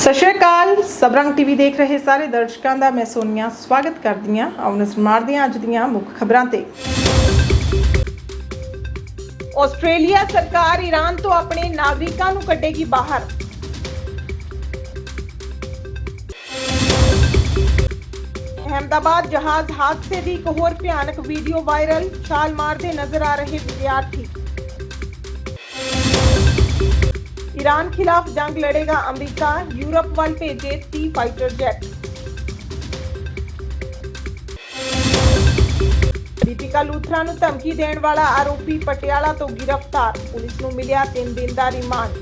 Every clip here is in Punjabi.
ਸਤਿ ਸ਼੍ਰੀ ਅਕਾਲ। ਸਬਰੰਗ ਟੀਵੀ ਦੇਖ ਰਹੇ ਸਾਰੇ ਦਰਸ਼ਕਾਂ ਦਾ ਮੈਂ ਸੋਨੀਆ ਸਵਾਗਤ ਕਰਦੀ ਹਾਂ ਆਓ ਨਜ਼ਰ ਹਾਂ ਅੱਜ ਦੀਆਂ ਮੁੱਖ ਖਬਰਾਂ ਤੇ। ਆਸਟ੍ਰੇਲੀਆ ਸਰਕਾਰ ਈਰਾਨ ਤੋਂ ਆਪਣੇ ਨਾਗਰਿਕਾਂ ਨੂੰ ਕੱਢੇਗੀ ਬਾਹਰ। ਅਹਿਮਦਾਬਾਦ ਜਹਾਜ਼ ਹਾਦਸੇ ਦੀ ਇੱਕ ਹੋਰ ਭਿਆਨਕ ਵੀਡੀਓ ਵਾਇਰਲ, ਛਾਲ ਮਾਰਦੇ ਨਜ਼ਰ ਆ ਰਹੇ ਵਿਦਿਆਰਥੀ। ਈਰਾਨ ਖਿਲਾਫ ਜੰਗ ਲੜੇਗਾ ਅਮਰੀਕਾ, ਯੂਰਪ ਵੱਲ ਭੇਜੇ 30 ਫਾਈਟਰ ਜੈਟ। ਦੀਪਿਕਾ ਲੂਥਰਾ ਨੂੰ ਧਮਕੀ ਦੇਣ ਵਾਲਾ ਆਰੋਪੀ ਪਟਿਆਲਾ ਤੋਂ ਗ੍ਰਿਫਤਾਰ, ਪੁਲਿਸ ਨੂੰ ਮਿਲਿਆ 3 ਦਿਨ ਦਾ ਰਿਮਾਂਡ।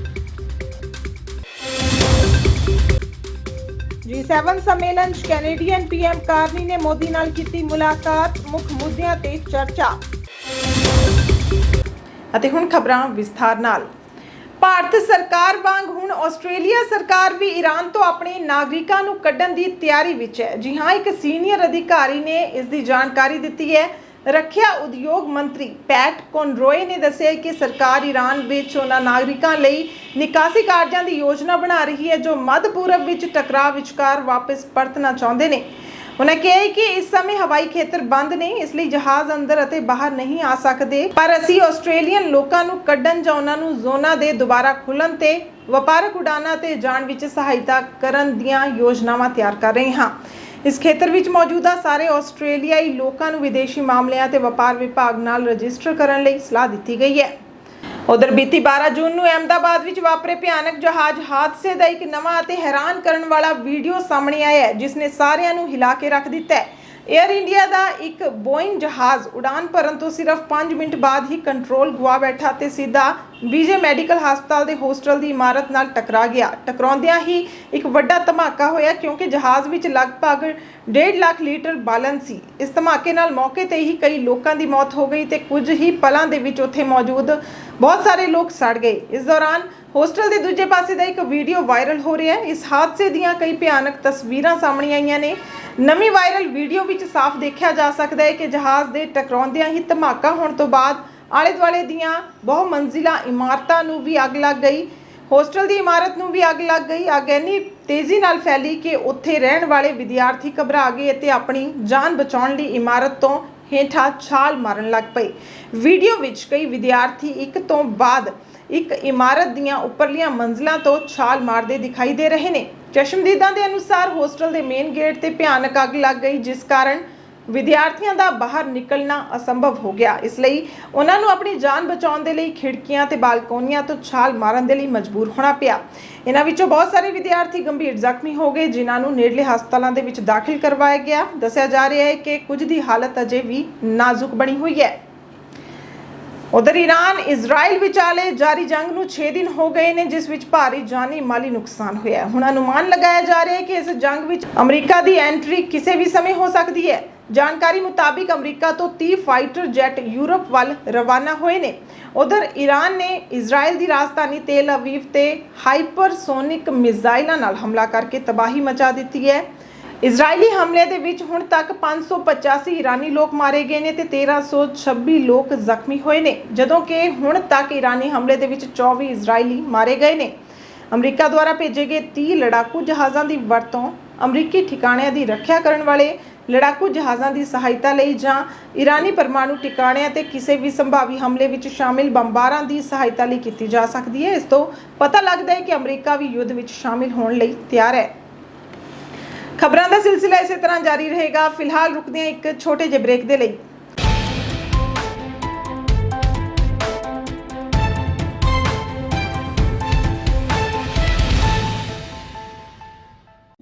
G7 ਸੰਮੇਲਨ 'ਚ ਕੈਨੇਡੀਅਨ ਪੀਐਮ ਕਾਰਨੀ ਨੇ ਮੋਦੀ ਨਾਲ ਕੀਤੀ ਮੁਲਾਕਾਤ, ਮੁੱਖ ਮੁੱਦਿਆਂ ਤੇ ਚਰਚਾ। ਅਤੇ ਹੁਣ ਖਬਰਾਂ ਵਿਸਥਾਰ ਨਾਲ। ਭਾਰਤ ਸਰਕਾਰ ਵਾਂਗ ਹੁਣ ਆਸਟ੍ਰੇਲੀਆ ਸਰਕਾਰ ਵੀ ਈਰਾਨ ਤੋਂ ਆਪਣੇ ਨਾਗਰਿਕਾਂ ਨੂੰ ਕੱਢਣ ਦੀ ਤਿਆਰੀ ਵਿੱਚ ਹੈ। ਜੀ ਹਾਂ, ਇੱਕ ਸੀਨੀਅਰ ਅਧਿਕਾਰੀ ਨੇ ਇਸ ਦੀ ਜਾਣਕਾਰੀ ਦਿੱਤੀ ਹੈ। ਰੱਖਿਆ ਉਦਯੋਗ ਮੰਤਰੀ ਪੈਟ ਕੋਨਰੋਏ ਨੇ ਦੱਸਿਆ ਕਿ ਸਰਕਾਰ ਈਰਾਨ ਵਿੱਚ ਉਹਨਾਂ ਨਾਗਰਿਕਾਂ ਲਈ ਨਿਕਾਸੀ ਕਾਰਜਾਂ ਦੀ ਯੋਜਨਾ ਬਣਾ ਰਹੀ ਹੈ, ਜੋ ਮੱਧ ਪੂਰਬ ਵਿੱਚ ਟਕਰਾਅ ਵਿਚਕਾਰ ਵਾਪਸ ਪਰਤਣਾ ਚਾਹੁੰਦੇ ਨੇ। ਉਹਨਾਂ ਕਿਹਾ ਕਿ ਇਸ ਸਮੇਂ ਹਵਾਈ ਖੇਤਰ ਬੰਦ ਨੇ ਇਸ ਲਈ ਜਹਾਜ਼ ਅੰਦਰ ਅਤੇ ਬਾਹਰ ਨਹੀਂ ਆ ਸਕਦੇ। ਪਰ ਅਸੀਂ ਆਸਟ੍ਰੇਲੀਅਨ ਲੋਕਾਂ ਨੂੰ ਕੱਢਣ ਜਾਂ ਉਹਨਾਂ ਨੂੰ ਜ਼ੋਨਾਂ ਦੇ ਦੁਬਾਰਾ ਖੁੱਲਣ ਤੇ ਵਪਾਰਕ ਉਡਾਨਾਂ ਤੇ ਜਾਣ ਵਿੱਚ ਸਹਾਇਤਾ ਕਰਨ ਦੀਆਂ ਯੋਜਨਾਵਾਂ ਤਿਆਰ ਕਰ ਰਹੇ ਹਾਂ। ਇਸ ਖੇਤਰ ਵਿੱਚ ਮੌਜੂਦਾ ਸਾਰੇ ਆਸਟ੍ਰੇਲੀਆਈ ਲੋਕਾਂ ਨੂੰ ਵਿਦੇਸ਼ੀ ਮਾਮਲਿਆਂ ਤੇ ਵਪਾਰ ਵਿਭਾਗ ਨਾਲ ਰਜਿਸਟਰ ਕਰਨ ਲਈ ਸਲਾਹ ਦਿੱਤੀ ਗਈ ਹੈ। ਉਧਰ ਬੀਤੀ 12 ਜੂਨ ਨੂੰ ਅਹਿਮਦਾਬਾਦ ਵਿੱਚ ਵਾਪਰੇ ਭਿਆਨਕ ਜਹਾਜ਼ ਹਾਦਸੇ ਦਾ ਇੱਕ ਨਵਾਂ ਅਤੇ ਹੈਰਾਨ ਕਰਨ ਵਾਲਾ ਵੀਡੀਓ ਸਾਹਮਣੇ ਆਇਆ ਹੈ, ਜਿਸ ਨੇ ਸਾਰਿਆਂ ਨੂੰ ਹਿਲਾ ਕੇ ਰੱਖ ਦਿੱਤਾ ਹੈ। 에ਅਰ ਇੰਡੀਆ ਦਾ ਇੱਕ ਬੋਇੰਗ ਜਹਾਜ਼ ਉਡਾਨ ਭਰਨ ਤੋਂ ਸਿਰਫ 5 ਮਿੰਟ ਬਾਅਦ ਹੀ ਕੰਟਰੋਲ ਗਵਾ ਬੈਠਾ ਤੇ ਸਿੱਧਾ ਬੀਜੇ ਮੈਡੀਕਲ ਹਸਪਤਾਲ ਦੇ ਹੋਸਟਲ ਦੀ ਇਮਾਰਤ ਨਾਲ ਟਕਰਾ ਗਿਆ। ਟਕਰਾਉਂਦਿਆਂ ਹੀ ਇੱਕ ਵੱਡਾ ਧਮਾਕਾ ਹੋਇਆ ਕਿਉਂਕਿ ਜਹਾਜ਼ ਵਿੱਚ ਲਗਭਗ 1.5 ਲੱਖ ਲੀਟਰ ਬਾਲਨ ਸੀ। ਇਸ ਧਮਾਕੇ ਨਾਲ ਮੌਕੇ ਤੇ ਹੀ ਕਈ ਲੋਕਾਂ ਦੀ ਮੌਤ ਹੋ ਗਈ ਤੇ ਕੁਝ ਹੀ ਪਲਾਂ ਦੇ ਵਿੱਚ ਉੱਥੇ ਮੌਜੂਦ ਬਹੁਤ ਸਾਰੇ ਲੋਕ ਸੜ ਗਏ। ਇਸ ਦੌਰਾਨ ਹੋਸਟਲ ਦੇ ਦੂਜੇ ਪਾਸੇ ਦਾ ਇੱਕ ਵੀਡੀਓ ਵਾਇਰਲ ਹੋ ਰਿਹਾ ਹੈ। ਇਸ ਹਾਦਸੇ ਦੀਆਂ ਕਈ ਭਿਆਨਕ ਤਸਵੀਰਾਂ ਸਾਹਮਣੇ ਆਈਆਂ ਨੇ। ਨਵੀਂ ਵਾਇਰਲ ਵੀਡੀਓ ਵਿੱਚ ਸਾਫ਼ ਦੇਖਿਆ ਜਾ ਸਕਦਾ ਹੈ ਕਿ ਜਹਾਜ਼ ਦੇ ਟਕਰਾਉਂਦਿਆਂ ਹੀ ਧਮਾਕਾ ਹੋਣ ਤੋਂ ਬਾਅਦ ਆਲੇ ਦੁਆਲੇ ਦੀਆਂ ਬਹੁ ਮੰਜ਼ਿਲਾ ਇਮਾਰਤਾਂ ਨੂੰ ਵੀ ਅੱਗ ਲੱਗ ਗਈ। ਹੋਸਟਲ ਦੀ ਇਮਾਰਤ ਨੂੰ ਵੀ ਅੱਗ ਲੱਗ ਗਈ। ਅੱਗ ਇੰਨੀ ਤੇਜ਼ੀ ਨਾਲ ਫੈਲੀ ਕਿ ਉੱਥੇ ਰਹਿਣ ਵਾਲੇ ਵਿਦਿਆਰਥੀ ਘਬਰਾ ਗਏ ਅਤੇ ਆਪਣੀ ਜਾਨ ਬਚਾਉਣ ਲਈ ਇਮਾਰਤ ਤੋਂ ਹੇਠਾਂ ਛਾਲ ਮਾਰਨ ਲੱਗ ਪਏ ਵੀਡੀਓ ਵਿੱਚ ਕਈ ਵਿਦਿਆਰਥੀ ਇੱਕ ਤੋਂ ਬਾਅਦ ਇੱਕ ਇਮਾਰਤ ਦੀਆਂ ਉੱਪਰਲੀਆਂ ਮੰਜ਼ਲਾਂ ਤੋਂ ਛਾਲ ਮਾਰਦੇ ਦਿਖਾਈ ਦੇ ਰਹੇ ਨੇ। ਚਸ਼ਮਦੀਦਾਂ ਦੇ ਅਨੁਸਾਰ ਹੋਸਟਲ ਦੇ ਮੇਨ ਗੇਟ ਤੇ ਭਿਆਨਕ ਅੱਗ ਲੱਗ ਗਈ, ਜਿਸ ਕਾਰਨ ਵਿਦਿਆਰਥੀਆਂ ਦਾ ਬਾਹਰ ਨਿਕਲਣਾ ਅਸੰਭਵ ਹੋ ਗਿਆ। ਇਸ ਲਈ ਉਹਨਾਂ ਨੂੰ ਆਪਣੀ ਜਾਨ ਬਚਾਉਣ ਦੇ ਲਈ ਖਿੜਕੀਆਂ ਤੇ ਬਾਲਕੋਨੀਆਂ ਤੋਂ ਛਾਲ ਮਾਰਨ ਦੇ ਲਈ ਮਜਬੂਰ ਹੋਣਾ ਪਿਆ। ਇਹਨਾਂ ਵਿੱਚੋਂ ਬਹੁਤ ਸਾਰੇ ਵਿਦਿਆਰਥੀ ਗੰਭੀਰ ਜ਼ਖਮੀ ਹੋ ਗਏ, ਜਿਨ੍ਹਾਂ ਨੂੰ ਨੇੜਲੇ ਹਸਪਤਾਲਾਂ ਦੇ ਵਿੱਚ ਦਾਖਲ ਕਰਵਾਇਆ ਗਿਆ। ਦੱਸਿਆ ਜਾ ਰਿਹਾ ਹੈ ਕਿ ਕੁਝ ਦੀ ਹਾਲਤ ਅਜੇ ਵੀ ਨਾਜ਼ੁਕ ਬਣੀ ਹੋਈ ਹੈ। ਉਧਰ ਈਰਾਨ, ਇਜ਼ਰਾਈਲ ਵਿਚਾਲੇ ਜਾਰੀ ਜੰਗ ਨੂੰ 6 ਦਿਨ ਹੋ ਗਏ ਨੇ, ਜਿਸ ਵਿੱਚ ਭਾਰੀ ਜਾਨੀ ਮਾਲੀ ਨੁਕਸਾਨ ਹੋਇਆ ਹੈ। ਹੁਣ ਅਨੁਮਾਨ ਲਗਾਇਆ ਜਾ ਰਿਹਾ ਹੈ ਕਿ ਇਸ ਜੰਗ ਵਿੱਚ ਅਮਰੀਕਾ ਦੀ ਐਂਟਰੀ ਕਿਸੇ ਵੀ ਸਮੇਂ ਹੋ ਸਕਦੀ ਹੈ। ਜਾਣਕਾਰੀ ਮੁਤਾਬਿਕ ਅਮਰੀਕਾ ਤੋਂ 30 ਫਾਈਟਰ ਜੈਟ ਯੂਰਪ ਵੱਲ ਰਵਾਨਾ ਹੋਏ ਨੇ। ਉਧਰ ਈਰਾਨ ਨੇ ਇਜ਼ਰਾਈਲ ਦੀ ਰਾਜਧਾਨੀ ਤੇਲ ਅਵੀਵ ਤੇ ਹਾਈਪਰਸੋਨਿਕ ਮਿਜ਼ਾਈਲਾਂ ਨਾਲ ਹਮਲਾ ਕਰਕੇ ਤਬਾਹੀ ਮਚਾ ਦਿੱਤੀ ਹੈ। ਇਜ਼ਰਾਈਲੀ ਹਮਲੇ ਦੇ ਵਿੱਚ ਹੁਣ ਤੱਕ 585 ਈਰਾਨੀ ਲੋਕ ਮਾਰੇ ਗਏ ਨੇ ਤੇ 1326 ਲੋਕ ਜ਼ਖਮੀ ਹੋਏ ਨੇ, ਜਦੋਂ ਕਿ ਹੁਣ ਤੱਕ ਈਰਾਨੀ ਹਮਲੇ ਦੇ ਵਿੱਚ 24 ਇਜ਼ਰਾਈਲੀ ਮਾਰੇ ਗਏ ਨੇ। ਅਮਰੀਕਾ ਦੁਆਰਾ ਭੇਜੇ ਗਏ 30 ਲੜਾਕੂ ਜਹਾਜ਼ਾਂ ਦੀ ਵਰਤੋਂ ਅਮਰੀਕੀ ਠਿਕਾਣਿਆਂ ਦੀ ਰੱਖਿਆ ਕਰਨ ਵਾਲੇ ਲੜਾਕੂ ਜਹਾਜ਼ਾਂ ਦੀ ਸਹਾਇਤਾ ਲਈ ਜਾਂ ਈਰਾਨੀ ਪਰਮਾਣੂ ਟਿਕਾਣਿਆਂ ਤੇ ਕਿਸੇ ਵੀ ਸੰਭਾਵੀ ਹਮਲੇ ਵਿੱਚ ਸ਼ਾਮਿਲ ਬੰਬਾਰਾਂ ਦੀ ਸਹਾਇਤਾ ਲਈ ਕੀਤੀ ਜਾ ਸਕਦੀ ਹੈ। ਇਸ ਤੋਂ ਪਤਾ ਲੱਗਦਾ ਹੈ ਕਿ ਅਮਰੀਕਾ ਵੀ ਯੁੱਧ ਵਿੱਚ ਸ਼ਾਮਿਲ ਹੋਣ ਲਈ ਤਿਆਰ ਹੈ। ਖਬਰਾਂ ਦਾ ਸਿਲਸਿਲਾ ਇਸੇ ਤਰ੍ਹਾਂ ਜਾਰੀ ਰਹੇਗਾ। ਫਿਲਹਾਲ ਰੁਕਦੇ ਹਾਂ ਇੱਕ ਛੋਟੇ ਜਿਹੇ ਬ੍ਰੇਕ ਦੇ ਲਈ।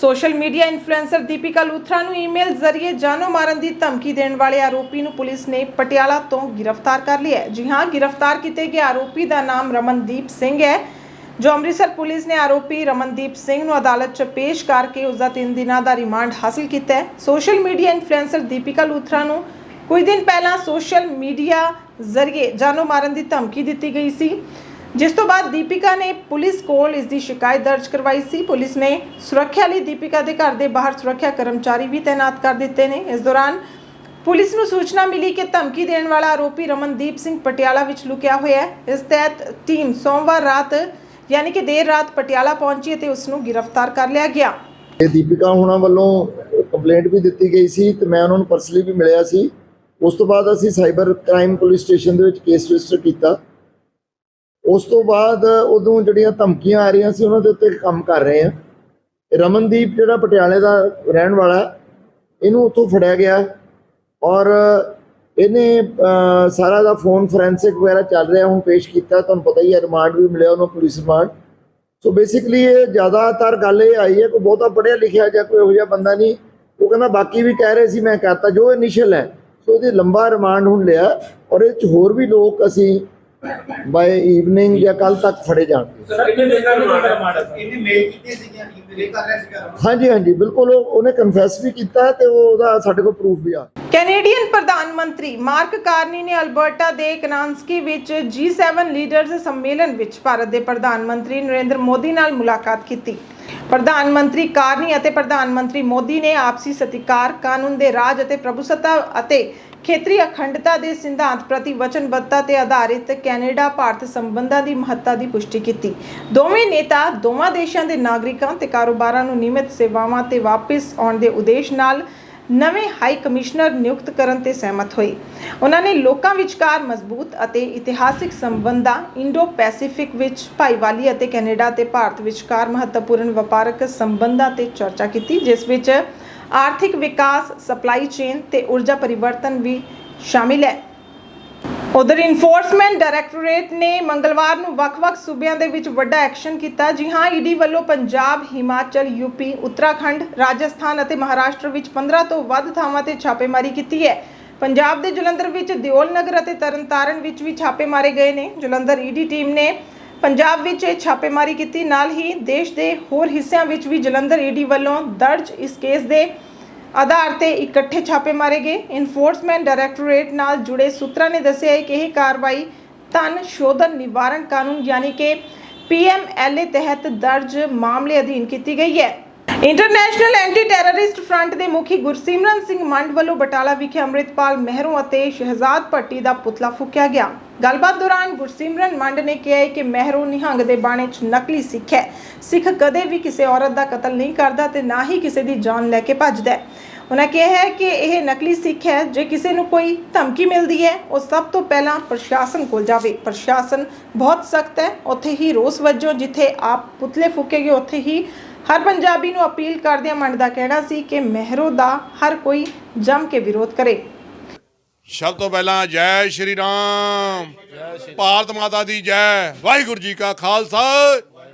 Social media influencer Deepika Luthra ਨੂੰ ਈਮੇਲ ਜ਼ਰੀਏ ਜਾਨੋਂ ਮਾਰਨ ਦੀ ਧਮਕੀ ਦੇਣ ਵਾਲੇ ਆਰੋਪੀ ਨੂੰ ਪੁਲਿਸ ਨੇ ਪਟਿਆਲਾ ਤੋਂ ਗ੍ਰਿਫਤਾਰ ਕਰ ਲਿਆ ਹੈ। ਜੀ ਹਾਂ, ਗ੍ਰਿਫਤਾਰ ਕੀਤੇ ਗਏ ਆਰੋਪੀ ਦਾ ਨਾਮ ਰਮਨਦੀਪ ਸਿੰਘ ਹੈ, ਜੋ ਅੰਮ੍ਰਿਤਸਰ ਪੁਲਿਸ ਨੇ ਆਰੋਪੀ ਰਮਨਦੀਪ ਸਿੰਘ ਨੂੰ ਅਦਾਲਤ 'ਚ ਪੇਸ਼ ਕਰਕੇ ਉਸ ਦਾ 3 ਦਿਨਾਂ ਦਾ ਰਿਮਾਂਡ ਹਾਸਲ ਕੀਤਾ ਹੈ। Social media influencer Deepika Luthra ਨੂੰ ਕੁਝ ਦਿਨ ਪਹਿਲਾਂ ਸੋਸ਼ਲ ਮੀਡੀਆ ਜ਼ਰੀਏ ਜਾਨੋਂ ਮਾਰਨ ਦੀ ਧਮਕੀ ਦਿੱਤੀ ਗਈ ਸੀ। ਜਿਸ ਤੋਂ ਬਾਅਦ ਦੀਪਿਕਾ ਨੇ ਪੁਲਿਸ ਕੋਲ ਇਸ ਦੀ ਸ਼ਿਕਾਇਤ ਦਰਜ ਕਰਵਾਈ ਸੀ। ਪੁਲਿਸ ਨੇ ਸੁਰੱਖਿਆ ਲਈ ਦੀਪਿਕਾ ਦੇ ਘਰ ਦੇ ਬਾਹਰ ਸੁਰੱਖਿਆ ਕਰਮਚਾਰੀ ਵੀ ਤਾਇਨਾਤ ਕਰ ਦਿੱਤੇ ਨੇ। ਇਸ ਦੌਰਾਨ ਪੁਲਿਸ ਨੂੰ ਸੂਚਨਾ ਮਿਲੀ ਕਿ ਧਮਕੀ ਦੇਣ ਵਾਲਾ ਆਰੋਪੀ ਰਮਨਦੀਪ ਸਿੰਘ ਪਟਿਆਲਾ ਵਿੱਚ ਲੁਕਿਆ ਹੋਇਆ ਹੈ। ਇਸ ਤਹਿਤ ਟੀਮ ਸੋਮਵਾਰ ਰਾਤ, ਯਾਨੀ ਕਿ ਦੇਰ ਰਾਤ ਪਟਿਆਲਾ ਪਹੁੰਚੀ ਅਤੇ ਉਸ ਨੂੰ ਗ੍ਰਿਫਤਾਰ ਕਰ ਲਿਆ ਗਿਆ। ਇਹ ਦੀਪਿਕਾ ਹੋਣਾ ਵੱਲੋਂ ਕੰਪਲੇਂਟ ਵੀ ਦਿੱਤੀ ਗਈ ਸੀ ਤੇ ਮੈਂ ਉਹਨਾਂ ਨੂੰ ਪਰਸਨਲੀ ਵੀ ਮਿਲਿਆ ਸੀ। ਉਸ ਤੋਂ ਬਾਅਦ ਅਸੀਂ ਸਾਈਬਰ ਕ੍ਰਾਈਮ ਪੁਲਿਸ ਸਟੇਸ਼ਨ ਦੇ ਵਿੱਚ ਕੇਸ ਰਜਿਸਟਰ ਕੀਤਾ। ਉਸ ਤੋਂ ਬਾਅਦ ਉਦੋਂ ਜਿਹੜੀਆਂ ਧਮਕੀਆਂ ਆ ਰਹੀਆਂ ਸੀ, ਉਹਨਾਂ ਦੇ ਉੱਤੇ ਕੰਮ ਕਰ ਰਹੇ ਆ। ਰਮਨਦੀਪ ਜਿਹੜਾ ਪਟਿਆਲੇ ਦਾ ਰਹਿਣ ਵਾਲਾ ਇਹਨੂੰ ਉੱਥੋਂ ਫੜਿਆ ਗਿਆ ਔਰ ਇਹਨੇ ਸਾਰਾ ਦਾ ਫੋਨ ਫੋਰੈਂਸਿਕ ਵਗੈਰਾ ਚੱਲ ਰਿਹਾ, ਹੁਣ ਪੇਸ਼ ਕੀਤਾ। ਤੁਹਾਨੂੰ ਪਤਾ ਹੀ ਹੈ, ਰਿਮਾਂਡ ਵੀ ਮਿਲਿਆ ਉਹਨੂੰ ਪੁਲਿਸ ਰਿਮਾਂਡ। ਸੋ ਬੇਸਿਕਲੀ ਇਹ ਜ਼ਿਆਦਾਤਰ ਗੱਲ ਇਹ ਆਈ ਹੈ, ਕੋਈ ਬਹੁਤਾ ਪੜ੍ਹਿਆ ਲਿਖਿਆ ਜਾਂ ਕੋਈ ਇਹੋ ਜਿਹਾ ਬੰਦਾ ਨਹੀਂ। ਉਹ ਕਹਿੰਦਾ, ਬਾਕੀ ਵੀ ਕਹਿ ਰਹੇ ਸੀ, ਮੈਂ ਕਹਤਾ ਜੋ ਇਨੀਸ਼ੀਅਲ ਹੈ। ਸੋ ਇਹਦੇ ਲੰਬਾ ਰਿਮਾਂਡ ਹੁਣ ਲਿਆ। ਔਰ ਇਹ ਚ ਹੋਰ ਵੀ ਲੋਕ ਅਸੀਂ ਬਾਈ ਈਵਨਿੰਗ ਜਾਂ ਕੱਲ ਤੱਕ ਫੜੇ ਜਾਣਗੇ ਸਰ ਇਹਨੇ ਦੇਖਿਆ ਇਹਨੇ ਮੇਲ ਕੀਤੀ ਸੀਗੀਆਂ ਈਮੇਲ ਕਰ ਰਿਹਾ ਸੀਗਾ। ਹਾਂਜੀ ਹਾਂਜੀ ਬਿਲਕੁਲ ਉਹ- ਉਹਨੇ ਕਨਫੈਸ ਵੀ ਕੀਤਾ ਤੇ ਉਹ ਉਹਦਾ ਸਾਡੇ ਕੋਲ ਪ੍ਰੂਫ ਵੀ ਆ। ਕੈਨੇਡੀਅਨ ਪ੍ਰਧਾਨ ਮੰਤਰੀ ਮਾਰਕ ਕਾਰਨੀ ਨੇ ਅਲਬਰਟਾ ਦੇ ਕਨਾਂਸਕੀ ਵਿੱਚ G7 ਲੀਡਰਜ਼ ਸੰਮੇਲਨ ਵਿੱਚ ਭਾਰਤ ਦੇ ਪ੍ਰਧਾਨ ਮੰਤਰੀ ਨਰਿੰਦਰ ਮੋਦੀ ਨਾਲ ਮੁਲਾਕਾਤ ਕੀਤੀ। ਪ੍ਰਧਾਨ ਮੰਤਰੀ ਕਾਰਨੀ ਅਤੇ ਪ੍ਰਧਾਨ ਮੰਤਰੀ ਮੋਦੀ ਨੇ ਆਪਸੀ ਸਤਿਕਾਰ ਕਾਨੂੰਨ ਦੇ ਰਾਜ ਅਤੇ ਪ੍ਰਭੂਸੱਤਾ ਅਤੇ ਖੇਤਰੀ ਅਖੰਡਤਾ ਦੇ ਸਿਧਾਂਤ ਪ੍ਰਤੀ ਵਚਨਬੱਧਤਾ ਤੇ ਆਧਾਰਿਤ ਕੈਨੇਡਾ, ਭਾਰਤ ਸੰਬੰਧਾਂ ਦੀ ਮਹੱਤਤਾ ਦੀ ਪੁਸ਼ਟੀ ਕੀਤੀ। ਦੋਵੇਂ ਨੇਤਾ ਦੋਵਾਂ ਦੇਸ਼ਾਂ ਦੇ ਨਾਗਰਿਕਾਂ ਤੇ ਕਾਰੋਬਾਰਾਂ ਨੂੰ ਨਿਯਮਿਤ ਸੇਵਾਵਾਂ ਤੇ ਵਾਪਸ ਆਉਣ ਦੇ ਉਦੇਸ਼ ਨਾਲ ਨਵੇਂ ਹਾਈ ਕਮਿਸ਼ਨਰ ਨਿਯੁਕਤ ਕਰਨ ਤੇ ਸਹਿਮਤ ਹੋਏ। ਉਹਨਾਂ ਨੇ ਲੋਕਾਂ ਵਿਚਕਾਰ ਮਜ਼ਬੂਤ ਅਤੇ ਇਤਿਹਾਸਿਕ ਸੰਬੰਧਾਂ ਇੰਡੋ ਪੈਸੀਫਿਕ ਵਿੱਚ ਭਾਈਵਾਲੀ ਅਤੇ ਕੈਨੇਡਾ ਤੇ ਭਾਰਤ ਵਿਚਕਾਰ ਮਹੱਤਵਪੂਰਨ ਵਪਾਰਕ ਸੰਬੰਧਾਂ ਤੇ ਚਰਚਾ ਕੀਤੀ, ਜਿਸ ਵਿੱਚ ਆਰਥਿਕ ਵਿਕਾਸ, ਸਪਲਾਈ ਚੇਨ ਤੇ ਊਰਜਾ ਪਰਿਵਰਤਨ ਵੀ ਸ਼ਾਮਿਲ ਹੈ। ਉਧਰ ਇਨਫੋਰਸਮੈਂਟ ਡਾਇਰੈਕਟੋਰੇਟ ਨੇ ਮੰਗਲਵਾਰ ਨੂੰ ਵੱਖ-ਵੱਖ ਸੂਬਿਆਂ ਦੇ ਵਿੱਚ ਵੱਡਾ ਐਕਸ਼ਨ ਕੀਤਾ। ਜੀ ਹਾਂ ਈਡੀ ਵੱਲੋਂ ਪੰਜਾਬ, ਹਿਮਾਚਲ ਯੂਪੀ ਉੱਤਰਾਖੰਡ, ਰਾਜਸਥਾਨ ਅਤੇ ਮਹਾਰਾਸ਼ਟਰ ਵਿੱਚ 15 ਤੋਂ ਵੱਧ ਥਾਵਾਂ ਤੇ ਛਾਪੇਮਾਰੀ ਕੀਤੀ ਹੈ। ਪੰਜਾਬ ਦੇ ਜਲੰਧਰ ਵਿੱਚ ਦਿਓਲ ਨਗਰ ਅਤੇ ਤਰਨਤਾਰਨ ਵਿੱਚ ਵੀ ਛਾਪੇ ਮਾਰੇ ਗਏ ਨੇ। ਜਲੰਧਰ ਈਡੀ ਟੀਮ ਨੇ ਪੰਜਾਬ ਵਿੱਚ ਇਹ ਛਾਪੇਮਾਰੀ ਕੀਤੀ, ਨਾਲ ਹੀ ਦੇਸ਼ ਦੇ ਹੋਰ ਹਿੱਸਿਆਂ ਵਿੱਚ ਵੀ ਜਲੰਧਰ ਈਡੀ ਵੱਲੋਂ ਦਰਜ ਇਸ ਕੇਸ ਦੇ ਆਧਾਰ ਤੇ ਇਕੱਠੇ ਛਾਪੇ ਮਾਰੇ ਗਏ। ਇਨਫੋਰਸਮੈਂਟ ਡਾਇਰੈਕਟੋਰੇਟ ਨਾਲ ਜੁੜੇ ਸੂਤਰਾਂ ਨੇ ਦੱਸਿਆ ਹੈ ਕਿ ਇਹ ਕਾਰਵਾਈ ਧਨ ਸ਼ੋਧਨ ਨਿਵਾਰਣ ਕਾਨੂੰਨ, ਯਾਨੀ ਕਿ ਪੀਐਮਐਲਏ ਤਹਿਤ ਦਰਜ ਮਾਮਲੇ ਅਧੀਨ ਕੀਤੀ ਗਈ ਹੈ। ਇੰਟਰਨੈਸ਼ਨਲ ਐਂਟੀ ਟੈਰਰਿਸਟ ਫਰੰਟ ਦੇ ਮੁਖੀ ਗੁਰਸਿਮਰਨ ਸਿੰਘ ਮੰਡ ਵੱਲੋਂ ਬਟਾਲਾ ਵਿਖੇ ਅੰਮ੍ਰਿਤਪਾਲ ਮਹਿਰੋਂ ਅਤੇ ਸ਼ਹਿਜ਼ਾਦ ਭੱਟੀ ਦਾ ਪੁਤਲਾ ਫੂਕਿਆ ਗਿਆ। ਗੱਲਬਾਤ ਦੌਰਾਨ ਗੁਰਸਿਮਰਨ ਮੰਡ ਨੇ ਕਿਹਾ ਕਿ ਮਹਿਰੋਂ ਨਿਹੰਗ ਦੇ ਬਾਣੇ 'ਚ ਨਕਲੀ ਸਿੱਖ ਹੈ। ਸਿੱਖ ਕਦੇ ਵੀ ਕਿਸੇ ਔਰਤ ਦਾ ਕਤਲ ਨਹੀਂ ਕਰਦਾ ਤੇ ਨਾ ਹੀ ਕਿਸੇ ਦੀ ਜਾਨ ਲੈ ਕੇ ਭੱਜਦਾ ਹੈ। ਉਹਨਾਂ ਕਿਹਾ ਹੈ ਕਿ ਇਹ ਨਕਲੀ ਸਿੱਖ ਹੈ। ਜੇ ਕਿਸੇ ਨੂੰ ਕੋਈ ਧਮਕੀ ਮਿਲਦੀ ਹੈ, ਉਹ ਸਭ ਤੋਂ ਪਹਿਲਾਂ ਪ੍ਰਸ਼ਾਸਨ ਕੋਲ ਜਾਵੇ। ਪ੍ਰਸ਼ਾਸਨ ਬਹੁਤ ਸਖਤ ਹੈ। ਉੱਥੇ ਹੀ ਰੋਸ ਵਜੋਂ, ਜਿੱਥੇ ਆਪ ਪੁਤਲੇ ਫੂਕੇਗੇ ਉੱਥੇ ਹੀ ਹਰ ਪੰਜਾਬੀ ਨੂੰ ਅਪੀਲ ਕਰਦਿਆਂ ਮੰਡ ਦਾ ਕਹਿਣਾ ਸੀ ਕਿ ਮਹਿਰੋ ਦਾ ਹਰ ਕੋਈ ਜੰਮ ਕੇ ਵਿਰੋਧ ਕਰੇ। ਸਭ ਤੋਂ ਪਹਿਲਾਂ ਜੈ ਸ਼੍ਰੀ ਰਾਮ। ਭਾਰਤ ਮਾਤਾ ਦੀ ਜੈ। ਵਾਹਿਗੁਰੂ ਜੀ ਕਾ ਖਾਲਸਾ।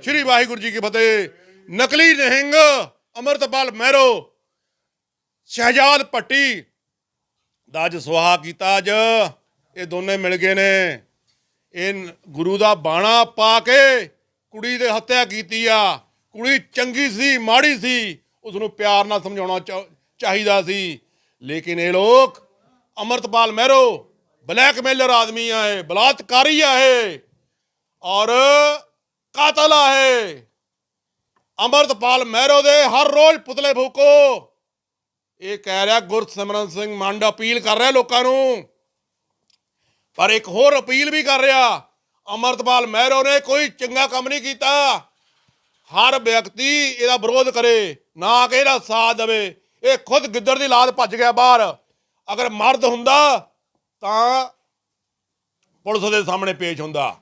ਸ਼੍ਰੀ ਵਾਹਿਗੁਰੂ ਜੀ ਕੀ ਫਤਿਹ। ਨਕਲੀ ਨਿਹੰਗ ਅਮਰਤਪਾਲ ਮਹਿਰੋ। ਸ਼ਹਿਜਾਦ ਭੱਟੀ ਦਾ ਅੱਜ ਸੁਹਾ ਕੀਤਾ ਅੱਜ। ਇਹ ਦੋਨੇ ਮਿਲ ਗਏ ਨੇ। ਇਹ ਗੁਰੂ ਦਾ ਬਾਣਾ ਪਾ ਕੇ ਕੁੜੀ ਦੇ ਹੱਤਿਆ ਕੀਤੀ ਆ। ਕੁੜੀ ਚੰਗੀ ਸੀ, ਮਾੜੀ ਸੀ ਉਸ ਨੂੰ ਪਿਆਰ ਨਾਲ ਸਮਝਾਉਣਾ ਚਾ- ਚਾਹੀਦਾ ਸੀ। ਲੇਕਿਨ ਇਹ ਲੋਕ ਅਮਰਤਪਾਲ ਮਹਿਰੋ ਬਲੈਕਮੇਲਰ ਆਦਮੀ ਆ ਇਹ ਬਲਾਤਕਾਰੀ ਆ ਇਹ ਔਰ ਕਾਤਲ ਆ ਇਹ ਅਮਰਤਪਾਲ ਮਹਿਰੋ ਦੇ ਹਰ ਰੋਜ਼ ਪੁਤਲੇ ਫੂਕੋ। ਇਹ ਕਹਿ ਰਿਹਾ ਗੁਰਸਿਮਰਨ ਸਿੰਘ ਮੰਡ ਅਪੀਲ ਕਰ ਰਿਹਾ ਲੋਕਾਂ ਨੂੰ। ਪਰ ਇੱਕ ਹੋਰ ਅਪੀਲ ਵੀ ਕਰ ਰਿਹਾ। ਅਮਰਤਪਾਲ ਮਹਿਰੋ ਨੇ ਕੋਈ ਚੰਗਾ ਕੰਮ ਨਹੀਂ ਕੀਤਾ। ਹਰ ਵਿਅਕਤੀ ਇਹਦਾ ਵਿਰੋਧ ਕਰੇ, ਨਾ ਕਿ ਇਹਦਾ ਸਾਥ ਦੇਵੇ। ਇਹ ਖੁਦ ਗਿੱਦੜ ਦੀ ਲਾਦ ਭੱਜ ਗਿਆ ਬਾਹਰ। ਅਗਰ ਮਰਦ ਹੁੰਦਾ, ਤਾਂ ਪੁਲਿਸ ਦੇ ਸਾਹਮਣੇ ਪੇਸ਼ ਹੁੰਦਾ।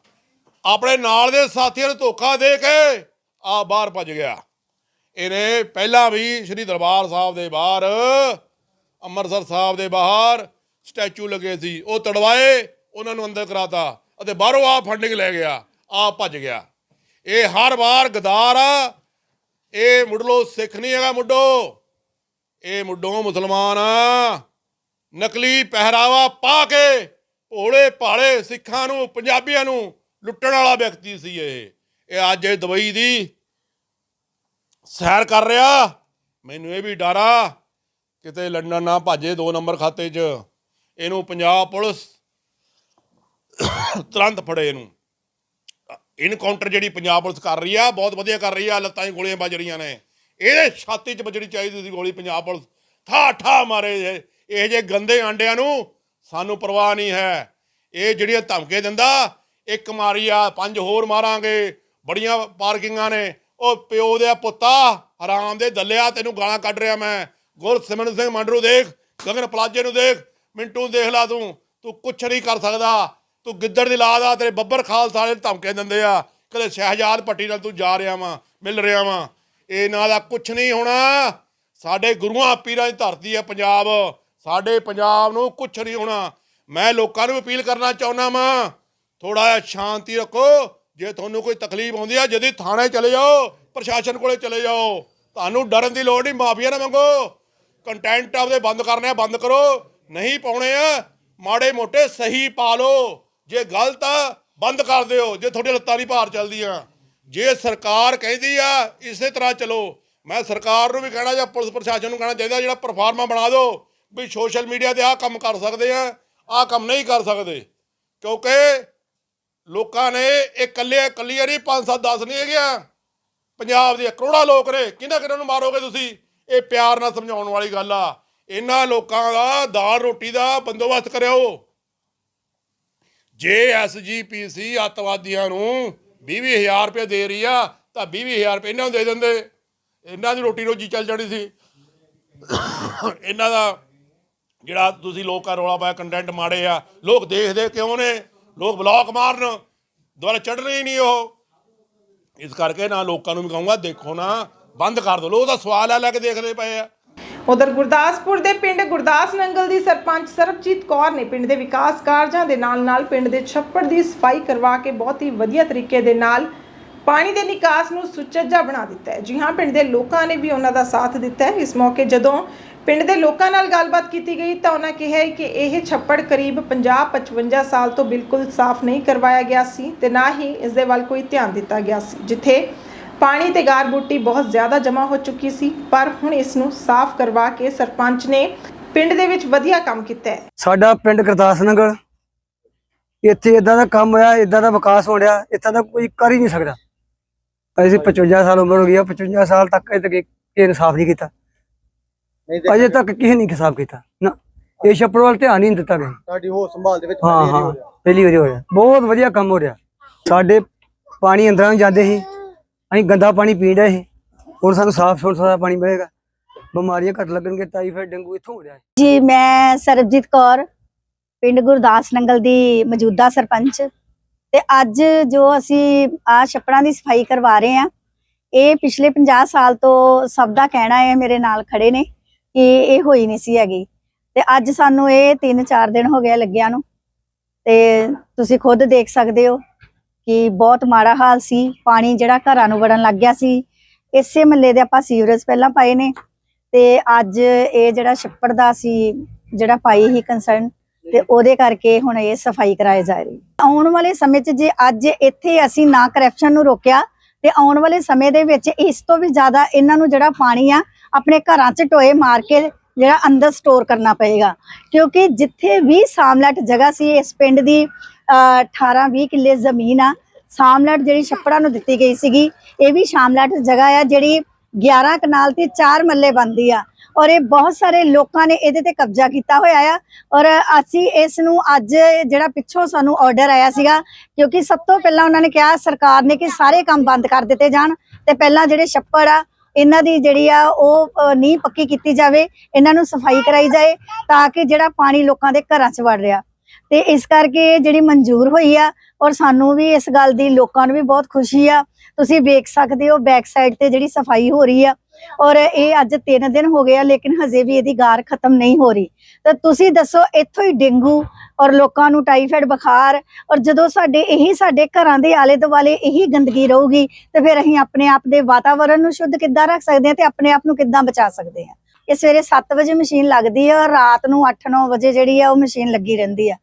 ਆਪਣੇ ਨਾਲ ਦੇ ਸਾਥੀਆਂ ਨੂੰ ਧੋਖਾ ਦੇ ਕੇ ਆ ਬਾਹਰ ਭੱਜ ਗਿਆ। ਇਹਨੇ ਪਹਿਲਾਂ ਵੀ ਸ੍ਰੀ ਦਰਬਾਰ ਸਾਹਿਬ ਦੇ ਬਾਹਰ, ਅੰਮ੍ਰਿਤਸਰ ਸਾਹਿਬ ਦੇ ਬਾਹਰ ਸਟੈਚੂ ਲੱਗੇ ਸੀ। ਉਹ ਤੜਵਾਏ, ਉਹਨਾਂ ਨੂੰ ਅੰਦਰ ਕਰਾਤਾ ਅਤੇ ਬਾਹਰੋਂ ਆ ਫੰਡਿੰਗ ਲੈ ਗਿਆ ਆ ਭੱਜ ਗਿਆ। ਇਹ ਹਰ ਵਾਰ ਗਦਾਰ ਆ। ਇਹ ਮੁੱਢਲੋ ਸਿੱਖ ਨਹੀਂ ਹੈਗਾ ਮੁੱਢੋ। ਇਹ ਮੁੱਢੋਂ ਮੁਸਲਮਾਨ ਆ। ਨਕਲੀ ਪਹਿਰਾਵਾ ਪਾ ਕੇ ਭੋਲੇ ਭਾਲੇ ਸਿੱਖਾਂ ਨੂੰ, ਪੰਜਾਬੀਆਂ ਨੂੰ ਲੁੱਟਣ ਵਾਲਾ ਵਿਅਕਤੀ ਸੀ ਇਹ। ਇਹ ਅੱਜ ਇਹ ਦੁਬਈ ਦੀ ਸੈਰ ਕਰ ਰਿਹਾ। ਮੈਨੂੰ ਇਹ ਵੀ ਡਰ ਆ। ਕਿਤੇ ਲੰਡਨ ਨਾ ਭਾਜੇ ਦੋ ਨੰਬਰ ਖਾਤੇ 'ਚ। ਇਹਨੂੰ ਪੰਜਾਬ ਪੁਲਿਸ ਤੁਰੰਤ ਫੜੇ ਇਹਨੂੰ। ਇਨਕਾਊਂਟਰ ਜਿਹੜੀ ਪੰਜਾਬ ਪੁਲਿਸ ਕਰ ਰਹੀ ਆ, ਬਹੁਤ ਵਧੀਆ ਕਰ ਰਹੀ ਆ, ਲੱਤਾਂ 'ਚ ਗੋਲੀਆਂ ਵੱਜ ਰਹੀਆਂ ਨੇ। ਇਹਦੇ ਛਾਤੀ 'ਚ ਵੱਜਣੀ ਚਾਹੀਦੀ ਸੀ ਗੋਲੀ ਪੰਜਾਬ ਪੁਲਿਸ ਠਾ ਠਾ ਮਾਰੇ ਇਹ ਇਹ ਜੇ ਗੰਦੇ ਆਂਡਿਆਂ ਨੂੰ ਸਾਨੂੰ ਪਰਵਾਹ ਨਹੀਂ ਹੈ। ਇਹ ਜਿਹੜੀਆਂ ਧਮਕੇ ਦਿੰਦਾ, ਇੱਕ ਮਾਰੀ ਆ, ਪੰਜ ਹੋਰ ਮਾਰਾਂਗੇ, ਬੜੀਆਂ ਪਾਰਕਿੰਗਾਂ ਨੇ। ਉਹ ਪਿਓ ਦੇ ਪੁੱਤਾ, ਹਰਾਮ ਦੇ ਦੱਲਿਆ, ਤੈਨੂੰ ਗਾਲਾਂ ਕੱਢ ਰਿਹਾ ਮੈਂ। ਗੁਰਸਿਮਰਨ ਸਿੰਘ, ਮੰਡਰੂ ਦੇਖ, ਗਗਨ ਪਲਾਜੇ ਨੂੰ ਦੇਖ, ਮਿੰਟੂ ਦੇਖ ਲਾ ਤੂੰ ਤੂੰ ਕੁਛ ਨਹੀਂ ਕਰ ਸਕਦਾ। ਤੂੰ ਗਿੱਦੜ ਦੀ ਲਾਦ ਆ, ਤੇਰੇ ਬੱਬਰ ਖਾਲਸਾ ਵਾਲੇ ਧਮਕੇ ਦਿੰਦੇ ਆ। ਕਦੇ ਸ਼ਹਿਜਾਦ ਪੱਟੀ ਨਾਲ ਤੂੰ ਜਾ ਰਿਹਾ ਵਾਂ, ਮਿਲ ਰਿਹਾ ਵਾਂ। ਇਹਨਾਂ ਦਾ ਕੁਛ ਨਹੀਂ ਹੋਣਾ। ਸਾਡੇ ਗੁਰੂਆਂ ਪੀਰਾਂ ਦੀ ਧਰਤੀ ਹੈ ਪੰਜਾਬ। ਸਾਡੇ ਪੰਜਾਬ ਨੂੰ ਕੁਛ ਨਹੀਂ ਹੋਣਾ। ਮੈਂ ਲੋਕਾਂ ਨੂੰ ਅਪੀਲ ਕਰਨਾ ਚਾਹੁੰਦਾ ਵਾਂ ਥੋੜਾ ਜਿਹਾ ਸ਼ਾਂਤੀ ਰੱਖੋ। ਜੇ ਤੁਹਾਨੂੰ ਕੋਈ ਤਕਲੀਫ ਆਉਂਦੀ ਆ, ਜਦੀ ਥਾਣੇ ਚਲੇ ਜਾਓ, ਪ੍ਰਸ਼ਾਸਨ ਕੋਲੇ ਚਲੇ ਜਾਓ। ਤੁਹਾਨੂੰ ਡਰਨ ਦੀ ਲੋੜ ਨਹੀਂ, ਮਾਫੀਆ ਨਾ ਮੰਗੋ। ਕੰਟੈਂਟ ਆਪਦੇ ਬੰਦ ਕਰਨੇ ਆ, ਬੰਦ ਕਰੋ। ਨਹੀਂ ਪਾਉਣੇ ਆ, ਮਾੜੇ ਮੋਟੇ ਸਹੀ ਪਾ ਲਓ। ਜੇ ਗਲਤ ਆ, ਬੰਦ ਕਰ ਦਿਓ, ਜੇ ਤੁਹਾਡੇ ਲੱਤਾਂ ਦੀ ਭਾਰ ਚੱਲਦੀਆਂ। ਜੇ ਸਰਕਾਰ ਕਹਿੰਦੀ ਆ, ਇਸੇ ਤਰ੍ਹਾਂ ਚਲੋ। ਮੈਂ ਸਰਕਾਰ ਨੂੰ ਵੀ ਕਹਿਣਾ ਜਾਂ ਪੁਲਿਸ ਪ੍ਰਸ਼ਾਸਨ ਨੂੰ ਕਹਿਣਾ ਚਾਹੀਦਾ, ਜਿਹੜਾ ਪਰਫਾਰਮਾ ਬਣਾ ਦਿਓ, ਵੀ ਸੋਸ਼ਲ ਮੀਡੀਆ ਤੇ ਆਹ ਕੰਮ ਕਰ ਸਕਦੇ ਆ, ਆਹ ਕੰਮ ਨਹੀਂ ਕਰ ਸਕਦੇ। ਕਿਉਂਕਿ ਲੋਕਾਂ ਨੇ ਇਹ ਇਕੱਲੇ ਇਕੱਲੀਆਂ ਨਹੀਂ 5 7 10 ਨਹੀਂ ਹੈਗੀਆਂ। ਪੰਜਾਬ ਦੇ ਕਰੋੜਾਂ ਲੋਕ ਨੇ, ਕਿਹਨਾਂ ਕਿਹਨਾਂ ਨੂੰ ਮਾਰੋਗੇ ਤੁਸੀਂ? ਇਹ ਪਿਆਰ ਨਾਲ ਸਮਝਾਉਣ ਵਾਲੀ ਗੱਲ ਆ। ਇਹਨਾਂ ਲੋਕਾਂ ਦਾ ਦਾਲ ਰੋਟੀ ਦਾ ਬੰਦੋਬਸਤ ਕਰਿਓ। ਜੇ ਐਸਜੀਪੀਸੀ ਅੱਤਵਾਦੀਆਂ ਨੂੰ 20000 ਰੁਪਏ ਦੇ ਰਹੀ ਆ, ਤਾਂ 20000 ਰੁਪਏ ਇਹਨਾਂ ਨੂੰ ਦੇ ਦਿੰਦੇ। ਇਹਨਾਂ ਦੀ ਰੋਟੀ ਰੋਜੀ ਚੱਲ ਜਾਣੀ ਸੀ। ਇਹਨਾਂ ਦਾ ਜਿਹੜਾ ਤੁਸੀਂ ਲੋਕਾਂ ਰੌਲਾ ਪਾਇਆ ਕੰਟੈਂਟ ਮਾੜੇ ਆ। ਲੋਕ ਦੇਖਦੇ ਕਿਉਂ ਨੇ? ਲੋਕ ਬਲੌਕ ਮਾਰਨ। ਦੁਬਾਰਾ ਚੜ੍ਹਨੇ ਹੀ ਨਹੀਂ ਉਹ। ਇਸ ਕਰਕੇ ਨਾ ਲੋਕਾਂ ਨੂੰ ਵੀ ਕਹੂੰਗਾ, ਦੇਖੋ ਨਾ, ਬੰਦ ਕਰ ਦਿਓ ਲੋਕ ਤਾਂ ਸਵਾਲ ਆ ਲੈ ਕੇ ਦੇਖਦੇ ਪਏ ਆ। ਉਧਰ ਗੁਰਦਾਸਪੁਰ ਦੇ ਪਿੰਡ ਗੁਰਦਾਸ ਨੰਗਲ ਦੀ ਸਰਪੰਚ ਸਰਬਜੀਤ ਕੌਰ ਨੇ ਪਿੰਡ ਦੇ ਵਿਕਾਸ ਕਾਰਜਾਂ ਦੇ ਨਾਲ-ਨਾਲ ਪਿੰਡ ਦੇ ਛੱਪੜ ਦੀ ਸਫ਼ਾਈ ਕਰਵਾ ਕੇ ਬਹੁਤ ਹੀ ਵਧੀਆ ਤਰੀਕੇ ਦੇ ਨਾਲ ਪਾਣੀ ਦੇ ਨਿਕਾਸ ਨੂੰ ਸੁਚੱਜਾ ਬਣਾ ਦਿੱਤਾ ਹੈ। ਜੀ ਹਾਂ, ਪਿੰਡ ਦੇ ਲੋਕਾਂ ਨੇ ਵੀ ਉਹਨਾਂ ਦਾ ਸਾਥ ਦਿੱਤਾ ਹੈ। ਇਸ ਮੌਕੇ ਜਦੋਂ ਪਿੰਡ ਦੇ ਲੋਕਾਂ ਨਾਲ ਗੱਲਬਾਤ ਕੀਤੀ ਗਈ ਤਾਂ ਉਹਨਾਂ ਕਿਹਾ ਕਿ ਇਹ ਛੱਪੜ ਕਰੀਬ 50-55 ਸਾਲ ਤੋਂ ਬਿਲਕੁਲ ਸਾਫ਼ ਨਹੀਂ ਕਰਵਾਇਆ ਗਿਆ ਸੀ ਤੇ ਨਾ ਹੀ ਇਸ ਦੇ ਵੱਲ ਕੋਈ ਧਿਆਨ ਦਿੱਤਾ ਗਿਆ ਸੀ, ਜਿੱਥੇ ਪਾਣੀ ਤੇ ਗਾਰ ਬੂਟੀ ਬਹੁਤ ਜ਼ਿਆਦਾ ਜਮ੍ਹਾਂ ਹੋ ਚੁੱਕੀ ਸੀ ਪਰ ਹੁਣ ਇਸ ਨੂੰ ਸਾਫ਼ ਕਰਵਾ ਕੇ ਸਰਪੰਚ ਨੇ ਪਿੰਡ ਦੇ ਵਿੱਚ ਵਧੀਆ ਕੰਮ ਕੀਤਾ ਹੈ। ਸਾਡਾ ਪਿੰਡ ਗੁਰਦਾਸ ਨਗਰ ਇੱਥੇ ਇਦਾਂ ਦਾ ਕੰਮ ਹੋਇਆ ਇਦਾਂ ਦਾ ਵਿਕਾਸ ਹੋ ਰਿਹਾ ਇੱਥੇ ਦਾ ਕੋਈ ਕਰ ਹੀ ਨਹੀਂ ਸਕਦਾ। ਅਸੀਂ 55 ਸਾਲ ਉਮਰ ਹੋ ਗਈ ਆ 55 ਸਾਲ ਤੱਕ ਅਜੇ ਤੱਕ ਇਹ ਇਨਸਾਫ ਨਹੀਂ ਕੀਤਾ। ਅਜੇ ਤੱਕ ਕਿਸੇ ਨਹੀਂ ਇਨਸਾਫ ਕੀਤਾ ਨਾ। ਇਹ ਛੱਪੜ ਵੱਲ ਧਿਆਨ ਹੀ ਨਹੀਂ ਦਿੱਤਾ ਗਿਆ। ਸਾਡੀ ਹੋ ਸੰਭਾਲ ਦੇ ਵਿੱਚ ਪਹਿਲੀ ਵਾਰੀ ਹਾਂ ਹੋ ਰਿਹਾ। ਪਹਿਲੀ ਵਾਰੀ ਹੋ ਰਿਹਾ। ਬਹੁਤ ਵਧੀਆ ਕੰਮ ਹੋ ਰਿਹਾ। ਸਾਡੇ ਪਾਣੀ ਅੰਦਰਾਂ ਨੂੰ ਜਾਂਦੇ ਸੀ। ਅਸੀਂ ਗੰਦਾ ਪਾਣੀ ਪੀ ਸੀ। ਹੁਣ ਸਾਨੂੰ ਸਾਫ਼ ਸੁਥਰਾ ਪਾਣੀ ਮਿਲੇਗਾ। ਬਿਮਾਰੀਆਂ ਘੱਟ ਲੱਗਣਗੇ ਟਾਈਫਾਇਡ ਡੇਂਗੂ ਇੱਥੋਂ ਹੋ ਰਿਹਾ ਹੈ। ਜੀ, ਮੈਂ ਸਰਬਜੀਤ ਕੌਰ, ਪਿੰਡ ਗੁਰਦਾਸ ਨੰਗਲ ਦੀ ਮੌਜੂਦਾ ਸਰਪੰਚ। ਤੇ ਅੱਜ ਜੋ ਅਸੀਂ ਆ ਛੱਪੜਾਂ ਦੀ ਸਫ਼ਾਈ ਕਰਵਾ ਰਹੇ ਆ ਇਹ ਪਿਛਲੇ 50 ਸਾਲ ਤੋਂ ਸਭ ਦਾ ਕਹਿਣਾ ਹੈ ਮੇਰੇ ਨਾਲ ਖੜੇ ਨੇ ਕਿ ਇਹ ਹੋਈ ਨਹੀਂ ਸੀ ਹੈਗੀ। ਤੇ ਅੱਜ ਸਾਨੂੰ ਇਹ 3-4 ਦਿਨ ਹੋ ਗਏ ਲੱਗਿਆ ਨੂੰ। ਤੇ ਤੁਸੀਂ ਖੁਦ ਦੇਖ ਸਕਦੇ ਹੋ ਕਿ ਬਹੁਤ ਮਾੜਾ ਹਾਲ ਸੀ, ਪਾਣੀ ਜਿਹੜਾ ਘਰਾਂ ਨੂੰ ਵੜਨ ਲੱਗ ਗਿਆ ਸੀ। ਇਸੇ ਮਹੱਲੇ ਦੇ ਆਪਾਂ ਸੀਵਰੇਜ ਪਹਿਲਾਂ ਪਾਏ ਨੇ ਤੇ ਅੱਜ ਇਹ ਜਿਹੜਾ ਛੱਪੜ ਦਾ ਸੀ, ਜਿਹੜਾ ਪਾਈ ਹੀ ਕੰਸਰਨ ਤੇ ਉਹਦੇ ਕਰਕੇ ਹੁਣ ਇਹ ਸਫ਼ਾਈ ਕਰਾਏ ਜਾ ਰਹੀ। ਆਉਣ ਵਾਲੇ ਸਮੇਂ 'ਚ ਜੇ ਅੱਜ ਇੱਥੇ ਅਸੀਂ ਨਾ ਕਰਪਸ਼ਨ ਨੂੰ ਰੋਕਿਆ, ਤੇ ਆਉਣ ਵਾਲੇ ਸਮੇਂ ਦੇ ਵਿੱਚ ਇਸ ਤੋਂ ਵੀ ਜ਼ਿਆਦਾ ਇਹਨਾਂ ਨੂੰ ਜਿਹੜਾ ਪਾਣੀ ਆ, ਆਪਣੇ ਘਰਾਂ 'ਚ ਟੋਏ ਮਾਰ ਕੇ ਜਿਹੜਾ ਅੰਦਰ ਸਟੋਰ ਕਰਨਾ ਪਏਗਾ। ਕਿਉਂਕਿ ਜਿੱਥੇ ਵੀ ਸਾਮਲਟ ਜਗ੍ਹਾ ਸੀ, ਇਸ ਪਿੰਡ ਦੀ 18 20 ਕਿੱਲੇ ਜ਼ਮੀਨ ਆ। ਸਾਮਲਟ ਜਿਹੜੀ ਛੱਪੜਾਂ ਨੂੰ ਦਿੱਤੀ ਗਈ ਸੀਗੀ, ਇਹ ਵੀ ਸ਼ਾਮਲਟ ਜਗ੍ਹਾ ਆ, ਜਿਹੜੀ 11 ਕਨਾਲ ਤੇ 4 ਮੱਲੇ ਬੰਦੀ ਆ। ਔਰ ਇਹ ਬਹੁਤ ਸਾਰੇ ਲੋਕਾਂ ਨੇ ਇਹਦੇ ਤੇ ਕਬਜ਼ਾ ਕੀਤਾ ਹੋਇਆ ਆ। ਔਰ ਅਸੀਂ ਇਸ ਨੂੰ ਅੱਜ ਜਿਹੜਾ ਪਿੱਛੋਂ ਸਾਨੂੰ ਆਰਡਰ ਆਇਆ ਸੀਗਾ, ਕਿਉਂਕਿ ਸਭ ਤੋਂ ਪਹਿਲਾਂ ਉਹਨਾਂ ਨੇ ਕਿਹਾ ਸਰਕਾਰ ਨੇ ਕਿ ਸਾਰੇ ਕੰਮ ਬੰਦ ਕਰ ਦਿੱਤੇ ਜਾਣ ਤੇ ਪਹਿਲਾਂ ਜਿਹੜੇ ਛੱਪੜ ਆ, ਇਹਨਾਂ ਦੀ ਜਿਹੜੀ ਆ, ਉਹ ਨੀਂਹ ਪੱਕੀ ਕੀਤੀ ਜਾਵੇ, ਇਹਨਾਂ ਨੂੰ ਸਫ਼ਾਈ ਕਰਾਈ ਜਾਏ ਤਾਂ ਕਿ ਜਿਹੜਾ ਪਾਣੀ ਲੋਕਾਂ ਦੇ ਘਰਾਂ 'ਚ ਵੜ ਰਿਹਾ। ਤੇ ਇਸ ਕਰਕੇ ਇਹ ਜਿਹੜੀ ਮਨਜ਼ੂਰ ਹੋਈ ਆ ਔਰ ਸਾਨੂੰ ਵੀ ਇਸ ਗੱਲ ਦੀ ਲੋਕਾਂ ਨੂੰ ਵੀ ਬਹੁਤ ਖੁਸ਼ੀ ਆ। ਤੁਸੀਂ ਵੇਖ ਸਕਦੇ ਹੋ ਬੈਕ ਸਾਈਡ ਤੇ ਜਿਹੜੀ ਸਫ਼ਾਈ ਹੋ ਰਹੀ ਆ ਔਰ ਇਹ ਅੱਜ 3 ਦਿਨ ਹੋ ਗਏ ਆ, ਲੇਕਿਨ ਹਜੇ ਵੀ ਇਹਦੀ ਗਾਰ ਖਤਮ ਨਹੀਂ ਹੋ ਰਹੀ। ਤਾਂ ਤੁਸੀਂ ਦੱਸੋ, ਇੱਥੋਂ ਹੀ ਡੇਂਗੂ ਔਰ ਲੋਕਾਂ ਨੂੰ ਟਾਈਫਾਇਡ ਬੁਖਾਰ ਔਰ ਜਦੋਂ ਸਾਡੇ, ਇਹੀ ਸਾਡੇ ਘਰਾਂ ਦੇ ਆਲੇ ਦੁਆਲੇ ਇਹੀ ਗੰਦਗੀ ਰਹੂਗੀ, ਤੇ ਫਿਰ ਅਸੀਂ ਆਪਣੇ ਆਪ ਦੇ ਵਾਤਾਵਰਣ ਨੂੰ ਸ਼ੁੱਧ ਕਿੱਦਾਂ ਰੱਖ ਸਕਦੇ ਹਾਂ ਤੇ ਆਪਣੇ ਆਪ ਨੂੰ ਕਿੱਦਾਂ ਬਚਾ ਸਕਦੇ ਹਾਂ? ਇਹ ਸਵੇਰੇ 7 ਵਜੇ ਮਸ਼ੀਨ ਲੱਗਦੀ ਹੈ ਔਰ ਰਾਤ ਨੂੰ 8-9 ਵਜੇ ਜਿਹੜੀ ਆ ਉਹ ਮਸ਼ੀਨ ਲੱਗੀ ਰਹਿੰਦੀ ਆ।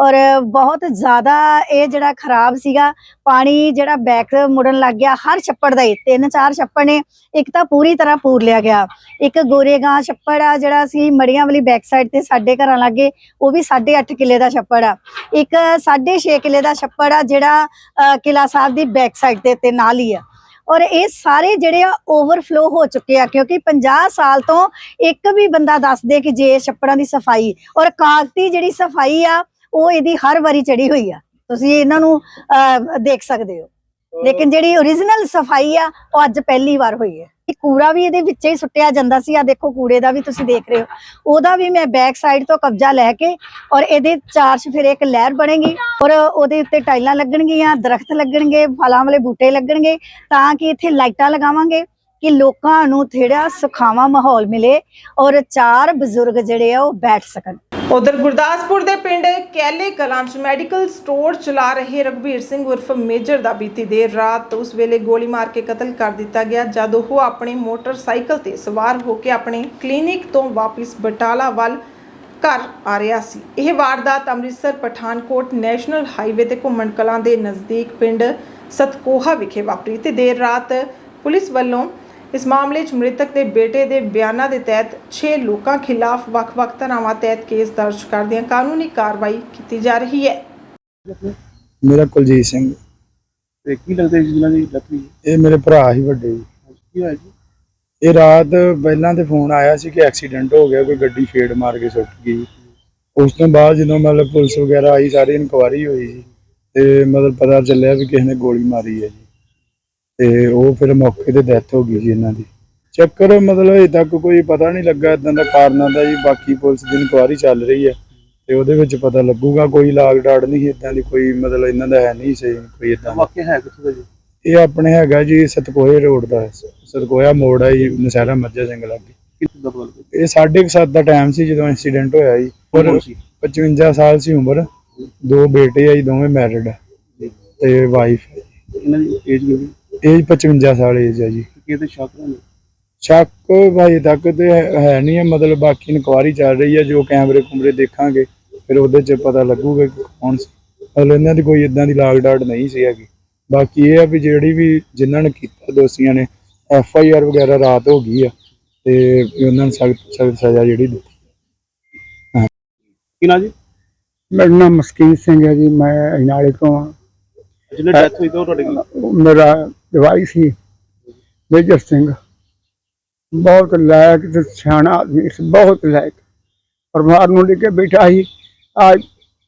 ਔਰ ਬਹੁਤ ਜ਼ਿਆਦਾ ਇਹ ਜਿਹੜਾ ਖਰਾਬ ਸੀਗਾ ਪਾਣੀ ਜਿਹੜਾ ਬੈਕ ਮੁੜਨ ਲੱਗ ਗਿਆ ਹਰ ਛੱਪੜ ਦਾ ਹੀ ਤਿੰਨ ਚਾਰ ਛੱਪੜ ਨੇ ਇੱਕ ਤਾਂ ਪੂਰੀ ਤਰ੍ਹਾਂ ਪੂਰ ਲਿਆ ਗਿਆ। ਇੱਕ ਗੋਰੇਗਾਂ ਛੱਪੜ ਆ ਜਿਹੜਾ ਸੀ ਮੜੀਆਂ ਵਾਲੀ ਬੈਕ ਸਾਈਡ ਤੇ ਸਾਡੇ ਘਰਾਂ ਲਾਗੇ ਉਹ ਵੀ 8.5 ਕਿੱਲੇ ਦਾ ਛੱਪੜ ਆ। ਇੱਕ 6.5 ਕਿੱਲੇ ਦਾ ਛੱਪੜ ਆ ਜਿਹੜਾ ਅ, ਕਿਲਾ ਸਾਹਿਬ ਦੀ ਬੈਕ ਸਾਈਡ ਤੇ ਤੇ ਨਾਲ ਹੀ ਆ। ਔਰ ਇਹ ਸਾਰੇ ਜਿਹੜੇ ਆ ਓਵਰਫਲੋ ਹੋ ਚੁੱਕੇ ਆ ਕਿਉਂਕਿ 50 ਸਾਲ ਤੋਂ ਇੱਕ ਵੀ ਬੰਦਾ ਦੱਸ ਦੇ ਕਿ ਜੇ ਛੱਪੜਾਂ ਦੀ ਸਫ਼ਾਈ ਔਰ ਕਾਗਤੀ ਜਿਹੜੀ ਸਫ਼ਾਈ ਆ ਉਹ ਇਹਦੀ ਹਰ ਵਾਰੀ ਚੜੀ ਹੋਈ ਆ। ਤੁਸੀਂ ਇਹਨਾਂ ਨੂੰ ਦੇਖ ਸਕਦੇ ਹੋ। ਲੇਕਿਨ ਜਿਹੜੀ ਓਰੀਜਨਲ ਸਫ਼ਾਈ ਆ ਉਹ ਅੱਜ ਪਹਿਲੀ ਵਾਰ ਹੋਈ ਹੈ। ਇਹ ਕੂੜਾ ਵੀ ਇਹਦੇ ਵਿੱਚ ਹੀ ਸੁੱਟਿਆ ਜਾਂਦਾ ਸੀ। ਆ ਦੇਖੋ ਕੂੜੇ ਦਾ ਵੀ ਤੁਸੀਂ ਦੇਖ ਰਹੇ ਹੋ। ਉਹਦਾ ਵੀ ਮੈਂ ਬੈਕ ਸਾਈਡ ਤੋਂ ਕਬਜ਼ਾ ਲੈ ਕੇ ਔਰ ਇਹਦੇ ਚਾਰ ਚਫੇਰੇ ਇੱਕ ਲਹਿਰ ਬਣੇਗੀ ਔਰ ਉਹਦੇ ਉੱਤੇ ਟਾਈਲਾਂ ਲੱਗਣਗੀਆਂ ਦਰਖਤ ਲੱਗਣਗੇ ਫਲਾਂ ਵਾਲੇ ਬੂਟੇ ਲੱਗਣਗੇ ਤਾਂ ਕਿ ਇੱਥੇ ਲਾਈਟਾਂ ਲਗਾਵਾਂਗੇ। ਕਿ ਲੋਕਾਂ ਨੂੰ ਥੋੜਾ ਸੁਖਾਵਾਂ ਮਾਹੌਲ ਮਿਲੇ ਔਰ ਚਾਰ ਬਜ਼ੁਰਗ ਜਿਹੜੇ ਆ ਉਹ ਬੈਠ ਸਕਣ। ਉਧਰ ਗੁਰਦਾਸਪੁਰ ਦੇ ਪਿੰਡ ਕੈਲੇ ਕਲਾਂ 'ਚ ਮੈਡੀਕਲ ਸਟੋਰ ਚਲਾ ਰਹੇ ਰਘਬੀਰ ਸਿੰਘ ਉਰਫ ਮੇਜਰ ਦਾ ਬੀਤੀ ਦੇਰ ਰਾਤ ਉਸ ਵੇਲੇ ਗੋਲੀ ਮਾਰ ਕੇ ਕਤਲ ਕਰ ਦਿੱਤਾ ਗਿਆ, ਜਦ ਉਹ ਆਪਣੇ ਮੋਟਰਸਾਈਕਲ ਤੇ ਸਵਾਰ ਹੋ ਕੇ ਆਪਣੇ ਕਲੀਨਿਕ ਤੋਂ ਵਾਪਸ ਬਟਾਲਾ ਵੱਲ ਘਰ ਆ ਰਿਹਾ ਸੀ। ਇਹ ਵਾਰਦਾਤ ਅੰਮ੍ਰਿਤਸਰ, ਪਠਾਨਕੋਟ ਨੈਸ਼ਨਲ ਹਾਈਵੇ ਤੇ ਘੁੰਮਣ ਕਲਾਂ ਦੇ ਨਜ਼ਦੀਕ ਪਿੰਡ ਸਤਕੋਹਾ ਵਿਖੇ ਵਾਪਰੀ ਤੇ ਦੇਰ ਰਾਤ ਪੁਲਿਸ ਵੱਲੋਂ ਇਸ ਮਾਮਲੇ 'ਚ ਮ੍ਰਿਤਕ ਦੇ ਬੇਟੇ ਦੇ ਬਿਆਨਾਂ ਦੇ ਤਹਿਤ 6 ਲੋਕਾਂ ਖਿਲਾਫ ਵੱਖ-ਵੱਖ ਧਾਰਾਵਾਂ ਤਹਿਤ ਕੇਸ ਦਰਜ ਕਰਦਿਆਂ ਕਾਨੂੰਨੀ ਕਾਰਵਾਈ ਕੀਤੀ ਜਾ ਰਹੀ ਹੈ। ਮੇਰਾ ਕੁਲਜੀਤ ਸਿੰਘ। ਤੇ ਕੀ ਲੱਗਦਾ ਜੀ ਜਿਹਨਾਂ ਦੀ ਲੱਕੜੀ ਇਹ ਮੇਰੇ ਭਰਾ ਹੀ ਵੱਡੇ ਜੀ। ਕੀ ਹੋਇਆ ਜੀ? ਇਹ ਰਾਤ ਪਹਿਲਾਂ ਤੇ ਫੋਨ ਆਇਆ ਸੀ ਕਿ ਐਕਸੀਡੈਂਟ ਹੋ ਗਿਆ ਕੋਈ ਗੱਡੀ ਫੇੜ ਮਾਰ ਕੇ ਸੁੱਟ ਗਈ। ਉਸ ਤੋਂ ਬਾਅਦ ਜਦੋਂ ਮਤਲਬ ਪੁਲਿਸ ਵਗੈਰਾ ਆਈ ਸਾਰੀ ਇਨਕੁਆਰੀ ਹੋਈ ਜੀ। ਤੇ ਮਤਲਬ ਪਤਾ ਚੱਲਿਆ ਵੀ ਕਿਸੇ ਨੇ ਗੋਲੀ ਮਾਰੀ ਹੈ ਜੀ। ਤੇ ਉਹ ਫਿਰ ਮੌਕੇ ਤੇ ਡੈਥ ਹੋ ਗਈ ਜੀ ਇਹਨਾਂ ਦੀ। ਚੱਕਰ ਮਤਲਬ ਅਜੇ ਤੱਕ ਕੋਈ ਪਤਾ ਨਹੀਂ ਲੱਗਾ ਇਦਾਂ ਦਾ ਕਾਰਨਾਂ ਦਾ ਜੀ ਬਾਕੀ ਪੁਲਿਸ ਦੀ ਇਨਕੁਆਰੀ ਚੱਲ ਰਹੀ ਹੈ ਤੇ ਉਹਦੇ ਵਿੱਚ ਪਤਾ ਲੱਗੂਗਾ ਕੋਈ ਲਾਗ ਡਾਟ ਨਹੀਂ ਇਦਾਂ ਦੀ ਕੋਈ ਮਤਲਬ ਇਹਨਾਂ ਦਾ ਹੈ ਨਹੀਂ ਸਹੀ ਕੋਈ ਇਦਾਂ ਵਾਕਿਆ ਹੈ ਕਿੱਥੋਂ ਦਾ ਜੀ? ਇਹ ਆਪਣੇ ਹੈਗਾ ਜੀ ਸਤਕੋਏ ਰੋਡ ਦਾ ਸਤਕੋਇਆ ਮੋੜ ਹੈ ਜੀ ਨਸ਼ਹਿਰਾ ਮੱਝਾ ਸਿੰਘ ਲਾਗੇ। ਇਹ 7:30 ਦਾ ਟਾਈਮ ਸੀ ਜਦੋਂ ਐਕਸੀਡੈਂਟ ਹੋਇਆ ਜੀ। ਸੀ? 55 ਸਾਲ ਸੀ ਉਮਰ। ਦੋ ਬੇਟੇ ਆ ਜੀ ਦੋਵੇਂ ਮੈਰਿਡ ਤੇ ਵਾਈਫ ਇਹਨਾਂ ਦੀ ਏਜ ਵੀ ਏਜ 55 ਸਾਲ ਏਜ ਹੈ ਜੀ। ਕਿਹਦੇ ਸ਼ੱਕ ਨੇ ਸ਼ੱਕ ਭਾਈ ਤੱਕ ਤੇ ਹੈ ਨਹੀਂ ਹੈ ਮਤਲਬ ਬਾਕੀ ਇਨਕੁਆਰੀ ਚੱਲ ਰਹੀ ਹੈ ਜੋ ਕੈਮਰੇ ਕੁਮਰੇ ਦੇਖਾਂਗੇ ਫਿਰ ਉਹਦੇ 'ਚ ਪਤਾ ਲੱਗੂਗਾ ਕਿ ਕੌਣ ਸੀ। ਮਤਲਬ ਇਹਨਾਂ ਦੀ ਕੋਈ ਇਦਾਂ ਦੀ ਲਾਗ ਡਾਟ ਨਹੀਂ ਸੀ ਹੈਗੀ। ਬਾਕੀ ਇਹ ਆ ਵੀ ਜਿਹੜੀ ਵੀ ਜਿਨ੍ਹਾਂ ਨੇ ਕੀਤਾ ਦੋਸ਼ੀਆਂ ਨੇ ਐਫ ਆਈ ਆਰ ਵਗੈਰਾ ਰਾਤ ਹੋ ਗਈ ਆ ਤੇ ਉਹਨਾਂ ਨੂੰ ਸਖਤ ਸਖਤ ਸਜ਼ਾ ਜਿਹੜੀ ਦਿੱਤੀ। ਕੀ ਨਾ ਜੀ? ਮੇਰਾ ਨਾਮ ਮਸਕੀਨ ਸਿੰਘ ਹੈ ਜੀ ਮੈਂ ਅਜਨਾਲੇ ਤੋਂ ਹਾਂ। ਜਿਹਨੇ ਡੈਥ ਹੋਈ ਤਾਂ ਉਹ ਤੁਹਾਡੇ ਕੋਲ? ਉਹ ਮੇਰਾ ਜਵਾਈ ਸੀ ਮੇਜਰ ਸਿੰਘ। ਬਹੁਤ ਲਾਇਕ ਤੇ ਸਿਆਣਾ ਆਦਮੀ ਸੀ ਬਹੁਤ ਲਾਇਕ। ਪਰਿਵਾਰ ਨੂੰ ਲੈ ਕੇ ਬੈਠਾ ਸੀ। ਅੱਜ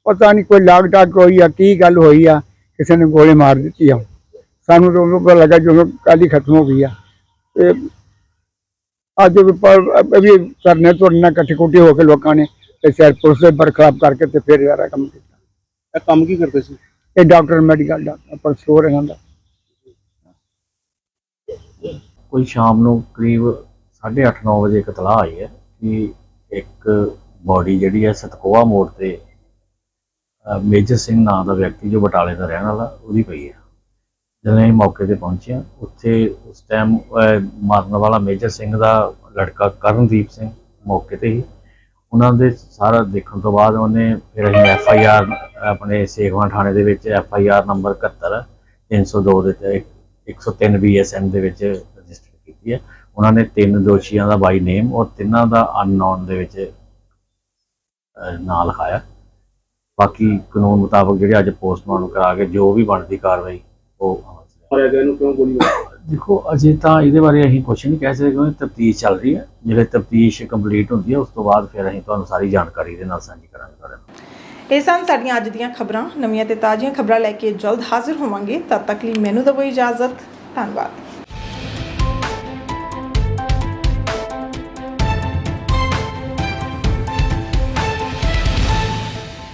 ਪਤਾ ਨਹੀਂ ਕੋਈ ਲਾਗ ਡਾਟ ਹੋਈ ਆ ਕੀ ਗੱਲ ਹੋਈ ਆ ਕਿਸੇ ਨੇ ਗੋਲੀ ਮਾਰ ਦਿੱਤੀ ਆ। ਸਾਨੂੰ ਤਾਂ ਪਤਾ ਲੱਗਾ ਜਦੋਂ ਕੱਲ੍ਹ ਹੀ ਖਤਮ ਹੋ ਗਈ ਆ। ਤੇ ਅੱਜ ਵੀ ਕਰਨੇ ਤੁਰਨਾ ਇਕੱਠੇ ਕੁੱਠੇ ਹੋ ਕੇ ਲੋਕਾਂ ਨੇ ਤੇ ਸ਼ਾਇਦ ਪੁਲਿਸ ਦੇ ਬਰਖਲਾਫ ਕਰਕੇ ਤੇ ਫਿਰ ਯਾਰਾ ਕੰਮ ਕੀਤਾ। ਇਹ ਕੰਮ ਕੀ ਕਰਦੇ ਸੀ? ਇਹ ਡਾਕਟਰ ਮੈਡੀਕਲ ਡਾਕਟਰ ਪਰ ਸਟੋਰ ਇਹਨਾਂ ਦਾ। ਕੋਈ ਸ਼ਾਮ ਨੂੰ ਕਰੀਬ 8:30-9 ਵਜੇ ਇੱਕ ਤਲਾਹ ਆਈ ਹੈ ਕਿ ਇੱਕ ਬਾਡੀ ਜਿਹੜੀ ਹੈ ਸਤਕੋਆ ਮੋੜ ਤੇ ਮੇਜਰ ਸਿੰਘ ਨਾਂ ਦਾ ਵਿਅਕਤੀ ਜੋ ਬਟਾਲੇ ਦਾ ਰਹਿਣ ਵਾਲਾ ਉਹਦੀ ਪਈ ਹੈ। ਜਦੋਂ ਅਸੀਂ ਮੌਕੇ ਤੇ ਪਹੁੰਚੇ ਹਾਂ, ਉੱਥੇ ਉਸ ਟਾਈਮ ਮਾਰਨ ਵਾਲਾ ਮੇਜਰ ਸਿੰਘ ਦਾ ਲੜਕਾ ਕਰਨਦੀਪ ਸਿੰਘ ਮੌਕੇ ਤੇ ਹੀ ਉਹਨਾਂ ਦੇ ਸਾਰਾ ਦੇਖਣ ਤੋਂ ਬਾਅਦ ਉਹਨੇ ਫਿਰ ਅਸੀਂ ਐਫ ਆਈ ਆਰ ਆਪਣੇ ਸੇਖਵਾਂ ਥਾਣੇ ਦੇ ਵਿੱਚ ਐਫ ਆਈ ਆਰ ਨੰਬਰ 71 302 ਦੇ ਤੇ 103 ਬੀਐਸਐਨ ਦੇ ਵਿੱਚ ਕੀਤੀ ਹੈ। ਉਹਨਾਂ ਨੇ ਤਿੰਨ ਦੋਸ਼ੀਆਂ ਦਾ ਬਾਈ ਨੇਮ ਔਰ ਤਿੰਨਾਂ ਦਾ ਅਨਨੋਨ ਦੇ ਵਿੱਚ ਅਹ, ਨਾਂ ਲਿਖਾਇਆ। ਬਾਕੀ ਕਾਨੂੰਨ ਮੁਤਾਬਕ ਜਿਹੜੇ ਅੱਜ ਪੋਸਟਮਾਰਟਮ ਕਰਾ ਕੇ ਜੋ ਵੀ ਬਣਦੀ ਕਾਰਵਾਈ ਉਹ ਅਮਲ 'ਚ ਲਿਆਂਦੀ। ਮਾਰਿਆ ਗਿਆ ਇਹਨੂੰ ਕਿਉਂ ਗੋਲੀ ਮਾਰੀ? ਦੇਖੋ ਅਜੇ ਤਾਂ ਇਹਦੇ ਬਾਰੇ ਅਸੀਂ ਕੁਝ ਨਹੀਂ ਕਹਿ ਸਕਦੇ ਕਿਉਂਕਿ ਤਫਤੀਸ਼ ਚੱਲ ਰਹੀ ਹੈ। ਜਿਹੜੇ ਤਫਤੀਸ਼ ਕੰਪਲੀਟ ਹੁੰਦੀ ਹੈ ਉਸ ਤੋਂ ਬਾਅਦ ਫਿਰ ਅਸੀਂ ਤੁਹਾਨੂੰ ਸਾਰੀ ਜਾਣਕਾਰੀ ਦੇ ਨਾਲ ਸਾਂਝੀ ਕਰਾਂਗੇ ਤੁਹਾਡੇ ਨਾਲ। ਇਹ ਸਨ ਸਾਡੀਆਂ ਅੱਜ ਦੀਆਂ ਖਬਰਾਂ। ਨਵੀਆਂ ਤੇ ਤਾਜ਼ੀਆਂ ਖਬਰਾਂ ਲੈ ਕੇ ਜਲਦ ਹਾਜ਼ਰ ਹੋਵਾਂਗੇ। ਤਦ ਤੱਕ ਲਈ ਮੈਨੂੰ ਦਿਓ ਇਜਾਜ਼ਤ। ਧੰਨਵਾਦ।